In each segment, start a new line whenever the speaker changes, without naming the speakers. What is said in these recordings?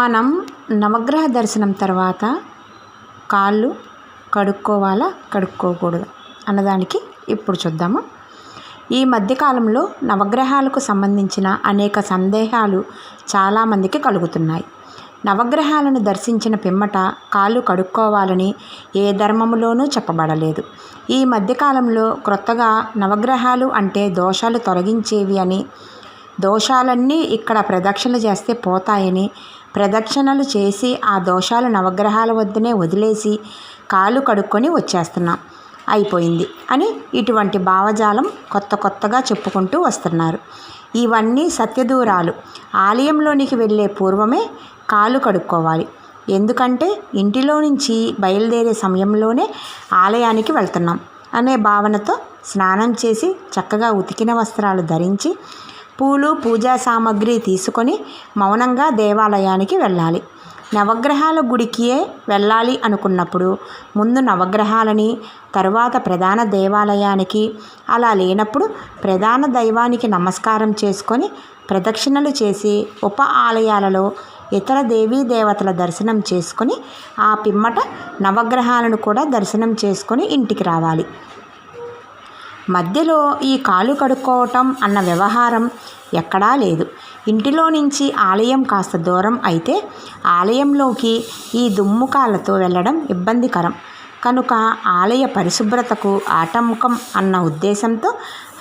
మనం నవగ్రహ దర్శనం తర్వాత కాళ్ళు కడుక్కోవాలా? కడుక్కోకూడదు? అన్నదానికి ఇప్పుడు చూద్దాము. ఈ మధ్యకాలంలో నవగ్రహాలకు సంబంధించిన అనేక సందేహాలు చాలామందికి కలుగుతున్నాయి. నవగ్రహాలను దర్శించిన పిమ్మట కాళ్ళు కడుక్కోవాలని ఏ ధర్మములోనూ చెప్పబడలేదు. ఈ మధ్యకాలంలో క్రొత్తగా నవగ్రహాలు అంటే దోషాలు తొలగించేవి అని దోషాలన్నీ ఇక్కడ ప్రదక్షిణలు చేస్తే పోతాయని. ప్రదక్షిణలు చేసి ఆ దోషాలు నవగ్రహాల వద్దనే వదిలేసి కాలు కడుక్కొని వచ్చేస్తున్నాం. అయిపోయింది అని ఇటువంటి భావజాలం కొత్త కొత్తగా చెప్పుకుంటూ వస్తున్నారు. ఇవన్నీ సత్యదూరాలు. ఆలయంలోనికి వెళ్ళే పూర్వమే కాలు కడుక్కోవాలి. ఎందుకంటే ఇంటిలో నుంచి బయలుదేరే సమయంలోనే ఆలయానికి వెళ్తున్నాం అనే భావనతో స్నానం చేసి చక్కగా ఉతికిన వస్త్రాలు ధరించి పూలు పూజా సామాగ్రి తీసుకొని మౌనంగా దేవాలయానికి వెళ్ళాలి. నవగ్రహాల గుడికియే వెళ్ళాలి అనుకున్నప్పుడు ముందు నవగ్రహాలని తరువాత ప్రధాన దేవాలయానికి అలా లేనప్పుడు ప్రధాన దైవానికి నమస్కారం చేసుకొని ప్రదక్షిణలు చేసి ఉప ఆలయాలలో ఇతర దేవీ దేవతల దర్శనం చేసుకొని ఆ పిమ్మట నవగ్రహాలను కూడా దర్శనం చేసుకొని ఇంటికి రావాలి. మధ్యలో ఈ కాలు కడుక్కోవటం అన్న వ్యవహారం ఎక్కడా లేదు. ఇంటిలో నుంచి ఆలయం కాస్త దూరం అయితే ఆలయంలోకి ఈ దుమ్ముకాలతో వెళ్ళడం ఇబ్బందికరం. కనుక ఆలయ పరిశుభ్రతకు ఆటంకం అన్న ఉద్దేశంతో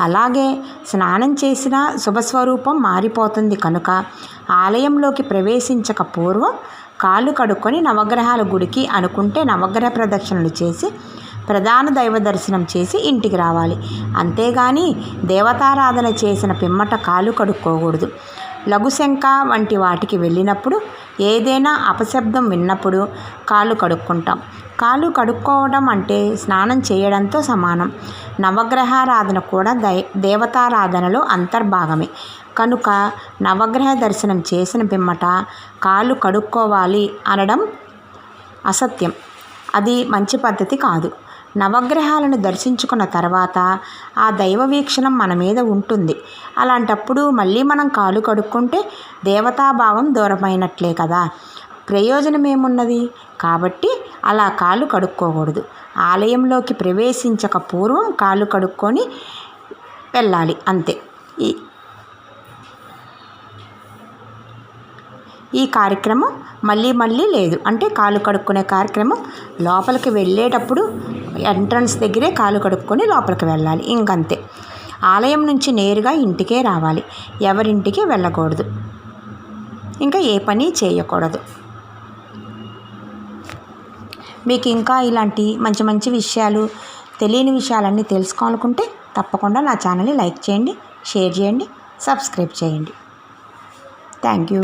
అలాగే స్నానం చేసిన శుభస్వరూపం మారిపోతుంది కనుక ఆలయంలోకి ప్రవేశించక పూర్వం కాళ్ళు కడుక్కొని నవగ్రహాల గుడికి అనుకుంటే నవగ్రహ ప్రదక్షిణలు చేసి ప్రధాన దైవ దర్శనం చేసి ఇంటికి రావాలి. అంతేగాని దేవతారాధన చేసిన పిమ్మట కాలు కడుక్కోకూడదు. లఘుశంక వంటి వాటికి వెళ్ళినప్పుడు ఏదైనా అపశబ్దం విన్నప్పుడు కాళ్ళు కడుక్కుంటాం. కాళ్ళు కడుక్కోవడం అంటే స్నానం చేయడంతో సమానం. నవగ్రహారాధన కూడా దై దేవతారాధనలో అంతర్భాగమే. కనుక నవగ్రహ దర్శనం చేసిన పిమ్మట కాళ్ళు కడుక్కోవాలి అనడం అసత్యం. అది మంచి పద్ధతి కాదు. నవగ్రహాలను దర్శించుకున్న తర్వాత ఆ దైవ వీక్షణం మన మీద ఉంటుంది. అలాంటప్పుడు మళ్ళీ మనం కాలు కడుక్కుంటే దేవతాభావం దూరమైనట్లే కదా. ప్రయోజనం ఏమున్నది? కాబట్టి అలా కాలు కడుక్కోకూడదు. ఆలయంలోకి ప్రవేశించక పూర్వం కాళ్ళు కడుక్కొని వెళ్ళాలి. అంతే. ఈ కార్యక్రమం మళ్ళీ మళ్ళీ లేదు. అంటే కాలు కడుక్కునే కార్యక్రమం లోపలికి వెళ్ళేటప్పుడు ఎంట్రన్స్ దగ్గరే కాలు కడుక్కొని లోపలికి వెళ్ళాలి. ఇంకంతే. ఆలయం నుంచి నేరుగా ఇంటికే రావాలి. ఎవరింటికి వెళ్ళకూడదు. ఇంకా ఏ పని చేయకూడదు. మీకు ఇంకా ఇలాంటి మంచి మంచి విషయాలు తెలియని విషయాలన్నీ తెలుసుకోవాలనుకుంటే తప్పకుండా నా ఛానల్ని లైక్ చేయండి షేర్ చేయండి సబ్స్క్రైబ్ చేయండి. Thank you.